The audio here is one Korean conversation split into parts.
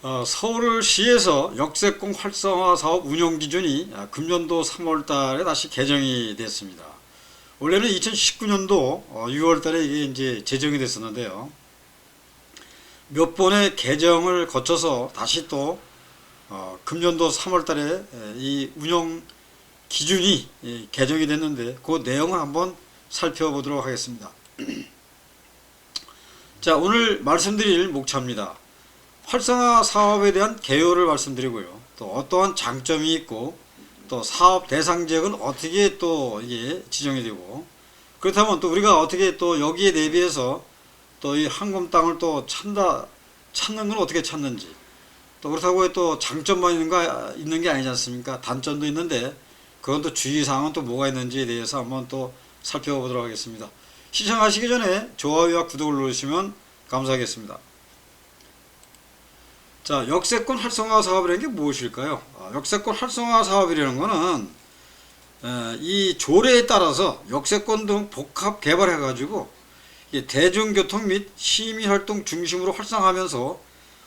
어, 서울시에서 역세권 활성화 사업 운영 기준이 아, 금년도 3월 달에 다시 개정이 됐습니다. 원래는 2019년도 6월 달에 이게 이제 제정이 됐었는데요. 몇 번의 개정을 거쳐서 다시 또 어, 금년도 3월 달에 에, 이 운영 기준이 이, 개정이 됐는데 그 내용을 한번 살펴보도록 하겠습니다. 자, 오늘 말씀드릴 목차입니다. 활성화 사업에 대한 개요를 말씀드리고요. 또 어떠한 장점이 있고 또 사업 대상 지역은 어떻게 또 이게 지정이 되고 그렇다면 또 우리가 어떻게 또 여기에 대비해서 또이 한금 땅을 또 찾다 찾는 건 어떻게 찾는지 또 그렇다고 해또 장점만 있는 거 있는 게 아니지 않습니까? 단점도 있는데 그건 또 주의사항은 또 뭐가 있는지에 대해서 한번 또 살펴보도록 하겠습니다. 시청하시기 전에 좋아요와 구독을 누르시면 감사하겠습니다. 자, 역세권 활성화 사업이라는 게 무엇일까요? 아, 역세권 활성화 사업이라는 거는 에, 이 조례에 따라서 역세권 등 복합 개발해 가지고 이 대중교통 및 시민활동 중심으로 활성화하면서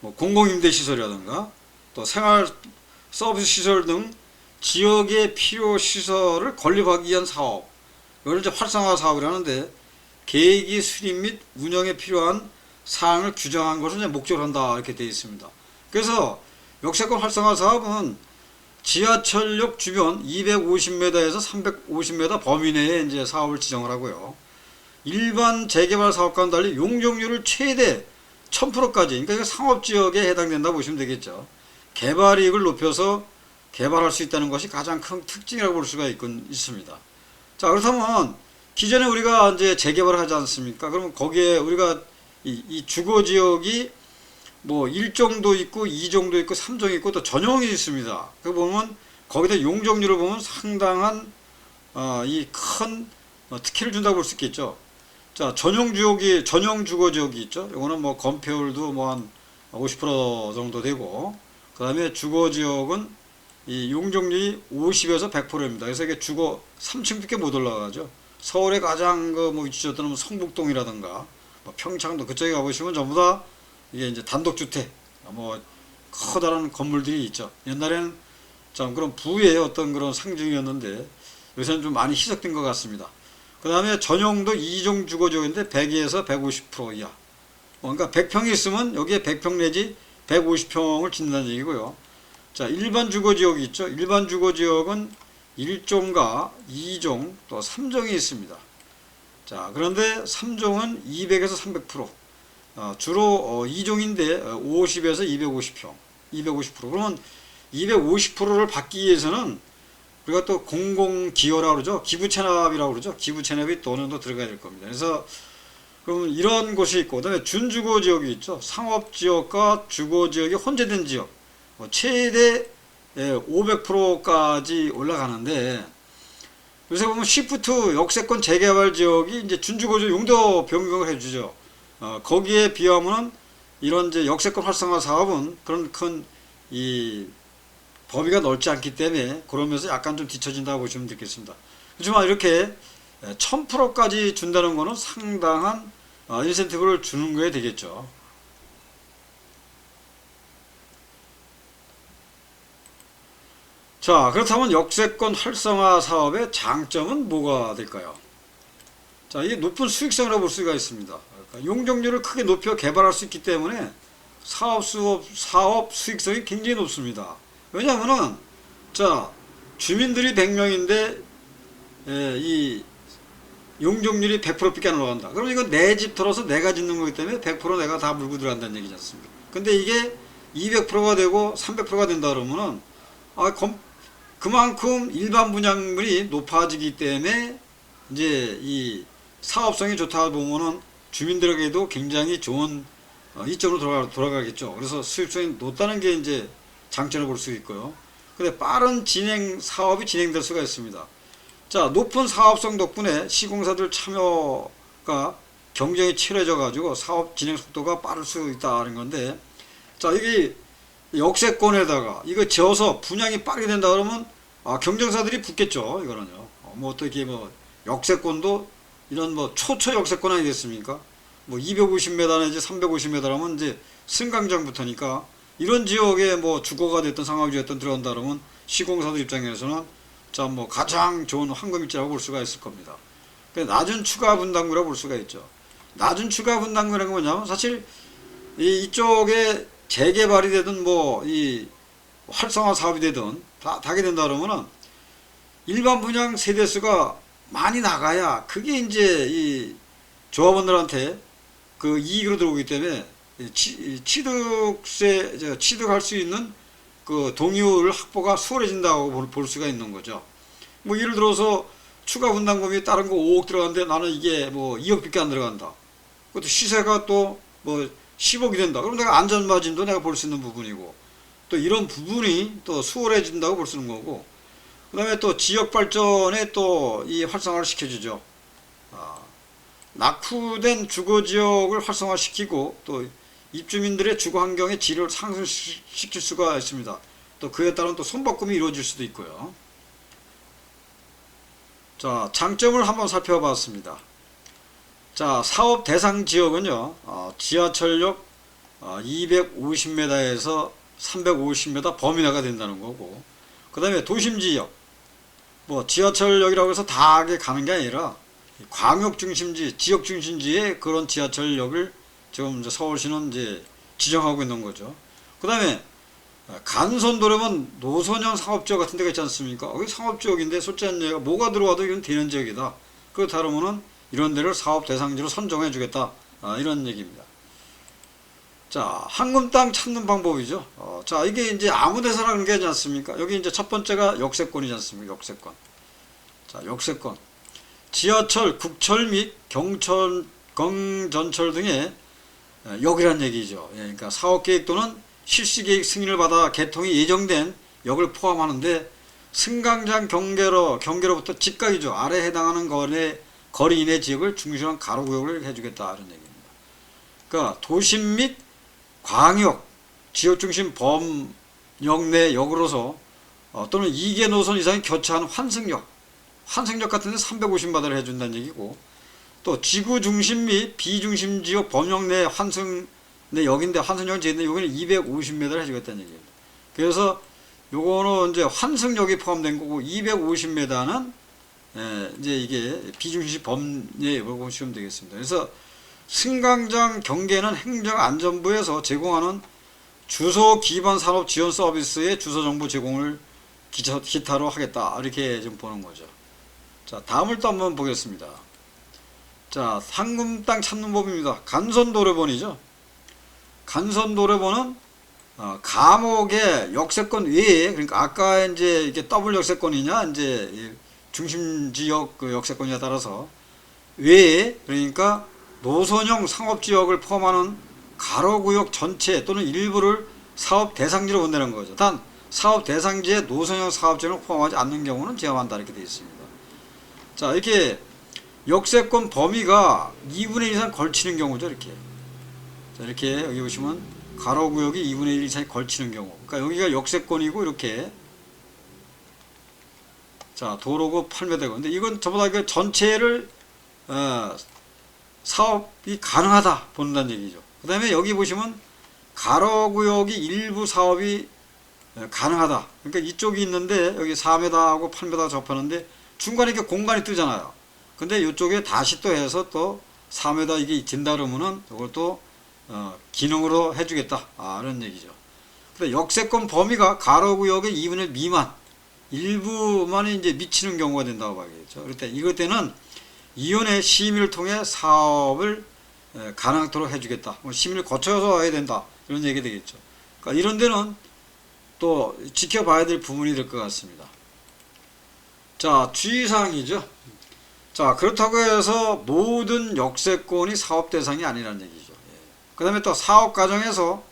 뭐 공공임대시설이라든가 또 생활 서비스 시설 등 지역의 필요 시설을 건립하기 위한 사업 이걸 이제 활성화 사업이라는데 계획이 수립 및 운영에 필요한 사항을 규정한 것을 이제 목적으로 한다 이렇게 되어 있습니다. 그래서 역세권 활성화 사업은 지하철역 주변 250m에서 350m 범위 내에 이제 사업을 지정을 하고요. 일반 재개발 사업과는 달리 용적률을 최대 1000%까지 그러니까 이거 상업지역에 해당된다 보시면 되겠죠. 개발 이익을 높여서 개발할 수 있다는 것이 가장 큰 특징이라고 볼 수가 있군, 있습니다. 자 그렇다면 기존에 우리가 이제 재개발을 하지 않습니까? 그러면 거기에 우리가 이, 이 주거 지역이 뭐 1정도 있고 2정도 있고 3정 있고 또 전용이 있습니다. 그 보면 거기다 용적률을 보면 상당한 어, 이큰 어, 특혜를 준다고 볼 수 있겠죠. 자 전용 지역이 전용 주거 지역이 있죠. 이거는 뭐 건폐율도 뭐 한 50% 정도 되고 그다음에 주거 지역은 이 용적률이 50에서 100%입니다. 그래서 이게 주거 3층밖에 못 올라가죠. 서울의 가장 그뭐 위치졌던 성북동이라든가 뭐 평창도 그쪽에 가보시면 전부 다 이게 이제 단독주택 뭐 커다란 건물들이 있죠. 옛날에는 좀 그런 부의 어떤 그런 상징이었는데 요새는 좀 많이 희석된 것 같습니다. 그 다음에 전용도 2종 주거지역인데 100에서 150% 이하. 어, 그러니까 100평이 있으면 여기에 100평 내지 150평을 짓는다는 얘기고요. 자, 일반 주거지역이 있죠. 일반 주거지역은 1종과 2종 또 3종이 있습니다. 자, 그런데 3종은 200에서 300%. 어, 주로 어, 2종인데 50에서 250평, 250%. 그러면 250%를 받기 위해서는 우리가 또 공공기여라고 그러죠. 기부채납이라고 그러죠. 기부채납이 또 어느 정도 들어가야 될 겁니다. 그래서 그럼 이런 곳이 있고, 그 다음에 준주거 지역이 있죠. 상업지역과 주거지역이 혼재된 지역. 뭐 최대 500%까지 올라가는데, 요새 보면 시프트 역세권 재개발 지역이 이제 준주거지역 용도 변경을 해주죠. 어, 거기에 비하면 이런 이제 역세권 활성화 사업은 그런 큰 이 범위가 넓지 않기 때문에 그러면서 약간 좀 뒤처진다고 보시면 되겠습니다. 하지만 이렇게 1000%까지 준다는 거는 상당한 어, 인센티브를 주는 거에 되겠죠. 자, 그렇다면 역세권 활성화 사업의 장점은 뭐가 될까요? 자, 이게 높은 수익성이라고 볼 수가 있습니다. 용적률을 크게 높여 개발할 수 있기 때문에 사업 수업 사업 수익성이 굉장히 높습니다. 왜냐하면은 자 주민들이 100명인데 예, 이 용적률이 100%밖에 안 올라간다. 그럼 이건 내 집 털어서 내가 짓는 거기 때문에 100% 내가 다 물고 들어간다는 얘기지 않습니까? 근데 이게 200%가 되고 300%가 된다 그러면은 아 검, 그만큼 일반 분양물이 높아지기 때문에 이제 이 사업성이 좋다 보면은 주민들에게도 굉장히 좋은 어, 이점으로 돌아가, 돌아가겠죠. 그래서 수입성이 높다는 게 이제 장점을 볼 수 있고요. 근데 빠른 진행 사업이 진행될 수가 있습니다. 자, 높은 사업성 덕분에 시공사들 참여가 경쟁이 치열해져 가지고 사업 진행 속도가 빠를 수 있다는 건데 자, 이게 역세권에다가 이거 지어서 분양이 빠르게 된다 그러면 아, 경쟁사들이 붙겠죠. 이거는요. 어, 뭐 어떻게 뭐 역세권도 이런 뭐 초초 역세권 아니겠습니까? 뭐 250m 내지 350m라면 이제 승강장부터니까 이런 지역에 뭐 주거가 됐든 상업지가 됐든 들어간다 그러면 시공사들 입장에서는 자 뭐 가장 좋은 황금일지라고 볼 수가 있을 겁니다. 그 낮은 추가 분담금이라고 볼 수가 있죠. 낮은 추가 분담금이라는 건 뭐냐면 사실 이 이쪽에 재개발이 되든 뭐 이 활성화 사업이 되든 다 다게 된다 그러면은 일반 분양 세대수가 많이 나가야 그게 이제 이 조합원들한테 그 이익으로 들어오기 때문에 이 취득세 저 취득할 수 있는 그 동의율 확보가 수월해진다고 볼- 볼 수가 있는 거죠. 뭐 예를 들어서 추가 분담금이 다른 거 5억 들어가는데 나는 이게 뭐 2억밖에 안 들어간다. 그것도 시세가 또 뭐 10억이 된다. 그럼 내가 안전마진도 내가 볼 수 있는 부분이고 또 이런 부분이 또 수월해진다고 볼 수 있는 거고 그 다음에 또 지역 발전에 또 이 활성화를 시켜주죠. 아, 낙후된 주거 지역을 활성화시키고 또 입주민들의 주거 환경의 질을 상승시킬 수가 있습니다. 또 그에 따른 또 손바꿈이 이루어질 수도 있고요. 자, 장점을 한번 살펴봤습니다. 자, 사업 대상 지역은요, 어, 지하철역 어, 250m에서 350m 범위 내가 된다는 거고, 그 다음에 도심 지역, 뭐 지하철역이라고 해서 다하게 가는 게 아니라 광역 중심지, 지역 중심지에 그런 지하철역을 지금 이제 서울시는 이제 지정하고 있는 거죠. 그 다음에 간선도로면 노선형 상업지역 같은 데가 있지 않습니까? 여기 상업지역인데 솔직히 뭐가 들어와도 이건 되는 지역이다. 그렇다 그러면은 이런 데를 사업 대상지로 선정해 주겠다. 아, 이런 얘기입니다. 자, 황금 땅 찾는 방법이죠. 어, 자, 이게 이제 아무 데서나 그런 게 아니지 않습니까? 여기 이제 첫 번째가 역세권이지 않습니까? 역세권. 자, 역세권. 지하철, 국철 및 경철, 경전철 등의 어, 역이란 얘기죠. 예, 그러니까 사업 계획 또는 실시 계획 승인을 받아 개통이 예정된 역을 포함하는데 승강장 경계로 경계로부터 직각이죠. 아래 해당하는 거리 거리 이내 지역을 중심한 가로 구역을 해주겠다 이런 얘기입니다. 그러니까 도심 및 광역 지역 중심 범역 내 역으로서 어, 또는 2개 노선 이상이 교차하는 환승역 환승역 같은 데 350마다를 해준다는 얘기고 또 지구 중심 및 비중심 지역 범역 내 환승 내 역인데 환승역은 제인데 여기는 250m를 해주겠다는 얘기입니다. 그래서 요거는 이제 환승역이 포함된 거고 250m는 예, 이제 이게 비중시 범위에 보시면 되겠습니다. 그래서 승강장 경계는 행정안전부에서 제공하는 주소 기반 산업 지원 서비스의 주소 정보 제공을 기타, 기타 로 하겠다 이렇게 좀 보는 거죠. 자 다음을 또 한번 보겠습니다. 자 상금 땅 찾는 법입니다. 간선도로번이죠. 간선도로번은 어, 감옥의 역세권 외에 그러니까 아까 이제 이게 더블 역세권이냐 이제 이 중심 지역 그 역세권에 따라서 외에 그러니까 노선형 상업 지역을 포함하는 가로구역 전체 또는 일부를 사업 대상지로 본다는 거죠. 단 사업 대상지에 노선형 사업 지역을 포함하지 않는 경우는 제한한다 이렇게 되어 있습니다. 자 이렇게 역세권 범위가 2분의 1 이상 걸치는 경우죠 이렇게. 자 이렇게 여기 보시면 가로구역이 2분의 1 이상이 걸치는 경우. 그러니까 여기가 역세권이고 이렇게 자 도로고 8m고 근데 이건 저보다 그 전체를 어, 사업이 가능하다 본다는 얘기죠. 그 다음에 여기 보시면 가로구역이 일부 사업이 어, 가능하다. 그러니까 이쪽이 있는데 여기 4m하고 8m 접하는데 중간에 이렇게 공간이 뜨잖아요. 근데 이쪽에 다시 또 해서 또 4m 이게 진다 그러면은 이걸 또 어, 기능으로 해주겠다. 아, 이런 얘기죠. 근데 역세권 범위가 가로구역의 2분의 1 미만 일부만 이제 미치는 경우가 된다고 봐야겠죠. 그럴 때 이것 때는 이혼의 심의를 통해 사업을 에, 가능하도록 해주겠다. 뭐 심의를 거쳐서 와야 된다. 이런 얘기 되겠죠. 그러니까 이런 데는 또 지켜봐야 될 부분이 될 것 같습니다. 자, 주의사항이죠. 자, 그렇다고 해서 모든 역세권이 사업 대상이 아니라는 얘기죠. 그 다음에 또 사업 과정에서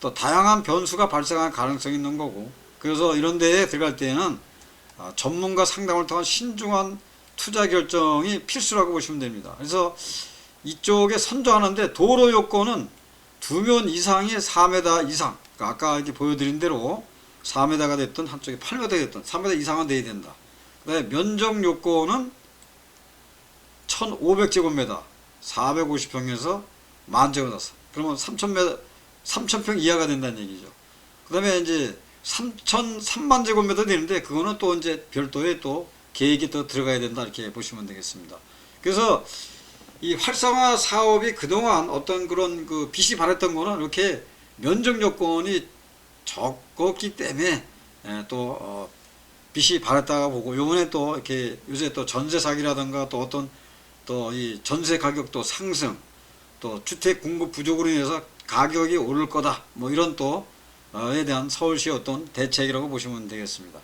또 다양한 변수가 발생할 가능성이 있는 거고, 그래서 이런 데에 들어갈 때에는 아, 전문가 상담을 통한 신중한 투자 결정이 필수라고 보시면 됩니다. 그래서 이쪽에 선정하는데 도로 요건은 두면 이상이 4m 이상, 그러니까 아까 이렇게 보여드린 대로 4m가 됐든 한쪽에 8m 됐든 3m 이상은 돼야 된다. 그다음에 면적 요건은 1,500제곱미터, 450평에서 만 제곱미터. 그러면 3,000m, 3,000평 이하가 된다는 얘기죠. 그다음에 이제 3천 3만 제곱미터 되는데 그거는 또 이제 별도의 또 계획이 또 들어가야 된다 이렇게 보시면 되겠습니다. 그래서 이 활성화 사업이 그동안 어떤 그런 그 빚이 발했던 거는 이렇게 면적 요건이 적었기 때문에 예, 또 어, 빚이 발했다가 보고 요번에 또 이렇게 요새 또 전세 사기라든가 또 어떤 또 이 전세 가격도 상승 또 주택 공급 부족으로 인해서 가격이 오를 거다 뭐 이런 또에 대한 서울시의 어떤 대책이라고 보시면 되겠습니다.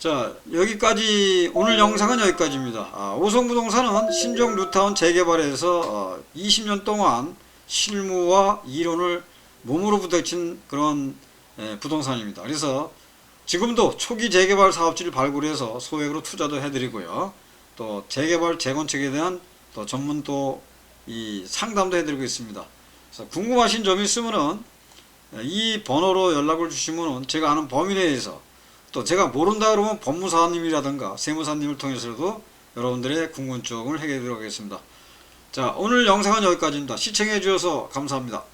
자 여기까지 오늘 영상은 여기까지입니다. 아, 오성부동산은 신종 뉴타운 재개발에서 어, 20년 동안 실무와 이론을 몸으로 부딪힌 그런 예, 부동산입니다. 그래서 지금도 초기 재개발 사업지를 발굴해서 소액으로 투자도 해드리고요. 또 재개발 재건축에 대한 또 전문 또 이 상담도 해드리고 있습니다. 그래서 궁금하신 점이 있으면은 예, 이 번호로 연락을 주시면은 제가 아는 범위 내에서 또 제가 모른다 그러면 법무사님이라든가 세무사님을 통해서도 여러분들의 궁금증을 해결해 드리도록 하겠습니다. 자 오늘 영상은 여기까지입니다. 시청해 주셔서 감사합니다.